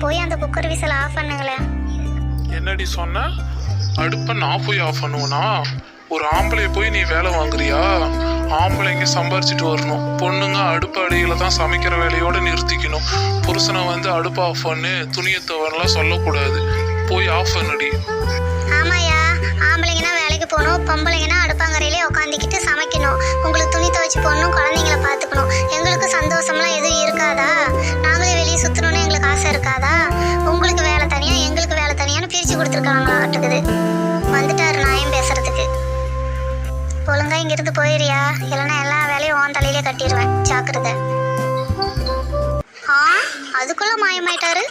போய் அந்த cooker whistle of பண்ணுங்களேன் என்னடி சொன்ன? அடுப்பை நான் போய் ஆஃப் பண்ணுவனா? ஒரு ஆம்பளை போய் நீ வேலை வாங்குறியா? ஆம்பளைங்க சம்பாரிச்சிட்டு வரணும். பொண்ணுங்க அடுப்பு அடியில் தான் சமைக்கிற வேலையோட நிறுத்திக்கணும். புருஷனை வந்து அடுப்பு ஆஃப் பண்ணு. துணியை துவரெல்லாம் சொல்லக்கூடாது. போய் ஆஃப் பண்ணுடி. ஆசை இருக்காதா? உங்களுக்கு வேலை தனியா எங்களுக்கு வேலை தனியான்னு பிரிச்சு கொடுத்துருக்காங்களாட்டுக்குது வந்துட்டாரு நாயம் பேசுறதுக்கு. ஒழுங்கா இங்கிருந்து போயிடுறியா? இல்லைன்னா எல்லா வேலையும் ஓன் தலையிலே கட்டிடுவேன். ஜாக்கிரதை. ஆ? அதுக்குள்ள மாயமாயிட்டாரு?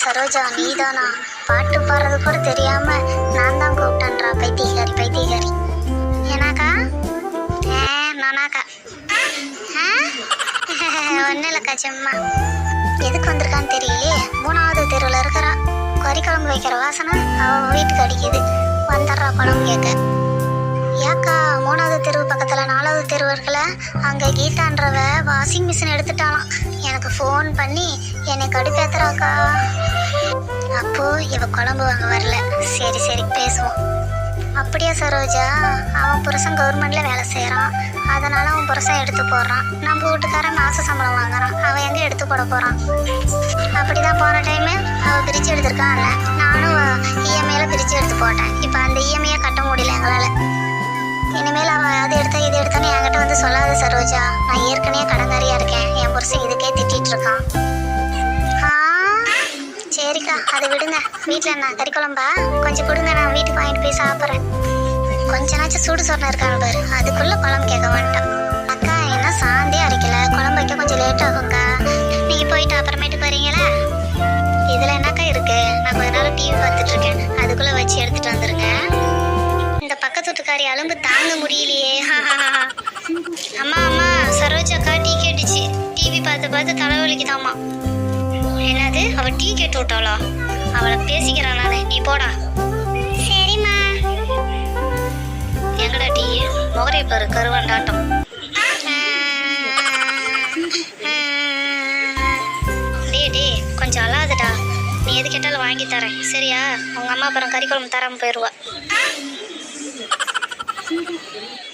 சரோஜா நீதானா? பாட்டு பாடுறது கூட தெரியாம நான் தான் கூப்பிட்டேன்றா பைத்தியகாரி பைத்தியகாரி ஏனாக்கா? ஏ நானாக்கா. ஒன்றும் இல்லைக்கா சும்மா. எதுக்கு வந்திருக்கான்னு தெரியலையே. மூணாவது தெருவில் இருக்கிறா. கறி குழம்பு வைக்கிற வாசனை அவ வீட்டுக்கு அடிக்குது. வந்துடுறா குழம்பு கேட்க ஏக்கா மூணாவது தெருவு பக்கத்தில் நாலாவது தெருவு இருக்குல்ல அங்கே கீதான்றவ வாஷிங் மிஷின் எடுத்துட்டாலாம் எனக்கு ஃபோன் பண்ணி என்னை கடுப்பேத்துறாக்கா. அப்போ இவ குழம்பு வாங்க வரல. சரி சரி பேசுவோம். அப்படியா சரோஜா? அவன் புருஷன் கவர்மெண்ட்ல வேலை செய்கிறான் அதனால அவன் புருஷன் எடுத்து போடுறான். நம்ம வீட்டுக்காரன் மாச சம்பளம் வாங்குறான். அவன் எங்கே எடுத்து போட அப்படி தான் போன டைமு அவள் பிரித்து எடுத்திருக்கான்ல. நானும் இஎம்ஐயில் பிரித்து எடுத்து போட்டேன். இப்போ அந்த இஎம்ஐயை கட்ட முடியல எங்களால். இனிமேல் அவன் அதை எடுத்தா இது எடுத்தான்னு என்கிட்ட வந்து சொல்லாத சரோஜா. நான் ஏற்கனவே கடங்காரியா இருக்கேன். என் புருஷன் இதுக்கே திட்டிட்டு இருக்கான். ஆ சரிக்கா. அதை விடுங்க. வீட்டில் என்ன கறி குழம்பா கொஞ்சம் கொடுங்க நான் வீட்டுக்கு வாங்கிட்டு போய் சாப்பிட்றேன். கொஞ்ச நாச்சும் சூடு சொன்ன இருக்காங்க பாரு. அதுக்குள்ளே குழம்பு கேட்க மாட்டான் அக்கா என்ன சாந்தே அரைக்கல. குழம்பு வைக்க கொஞ்சம் லேட் ஆகும்க்கா. நீங்கள் போயிட்டு அப்புறமேட்டு போறீங்களா இதில் என்னக்கா இருக்கு? நான் கொஞ்ச நேரம் டிவி பார்த்துட்ருக்கேன் அதுக்குள்ளே வச்சு எடுத்துகிட்டு வந்துருங்க. அலும்பு தாங்க முடியலையே. அம்மா அம்மா சரோஜாக்கா டீ கேட்டுச்சு. டிவி பார்த்து பார்த்து தலைவலிக்குதாம்மா என்னது? அவ டீ கேட்டு விட்டாளா? அவளை பேசிக்கிறான்? நானு நீ போடா. சரிம்மா. எங்கடா டீ? முகரை பாரு கருவாண்டாட்டம். டேய் டேய் கொஞ்சம் அழாதடா. நீ எது கேட்டாலும் வாங்கி தரேன். சரியா? உங்க அம்மா அப்புறம் கறி குழம்பு தராம போயிடுவா 金刚葫